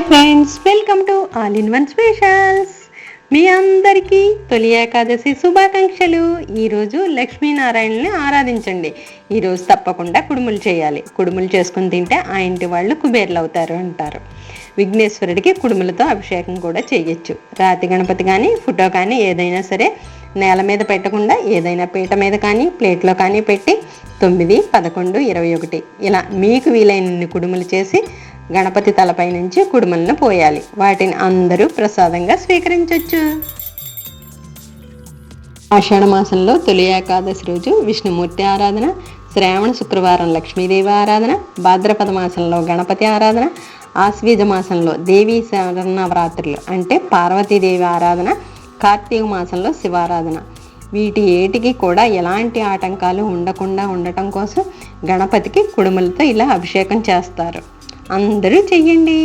Hi friends welcome to all in one specials. మీ అందరికీ తొలి ఏకాదశి శుభాకాంక్షలు. ఈరోజు లక్ష్మీనారాయణని ఆరాధించండి. ఈరోజు తప్పకుండా కుడుములు చేయాలి. కుడుములు చేసుకుని తింటే ఆ ఇంటి వాళ్ళు కుబేర్లు అవుతారు అంటారు. విఘ్నేశ్వరుడికి కుడుములతో అభిషేకం కూడా చేయొచ్చు రాతి గణపతి కానీ ఫోటో కానీ ఏదైనా సరే నేల మీద పెట్టకుండా ఏదైనా పీట మీద కానీ ప్లేట్లో కానీ పెట్టి తొమ్మిది పదకొండు ఇరవై ఒకటి ఇలా మీకు వీలైనన్ని కుడుములు చేసి గణపతి తలపై నుంచి కుడుమలను పోయాలి. వాటిని అందరూ ప్రసాదంగా స్వీకరించవచ్చు ఆషాఢ మాసంలో తొలి ఏకాదశి రోజు విష్ణుమూర్తి ఆరాధన శ్రావణ శుక్రవారం లక్ష్మీదేవి ఆరాధన భాద్రపద మాసంలో గణపతి ఆరాధన ఆశ్వీజ మాసంలో దేవీ శరణవరాత్రులు అంటే పార్వతీదేవి ఆరాధన కార్తీక మాసంలో శివారాధన. వీటి ఏటికి కూడా ఎలాంటి ఆటంకాలు ఉండకుండా ఉండటం కోసం గణపతికి కుడుములతో ఇలా అభిషేకం చేస్తారు. అందరూ చెయ్యండి.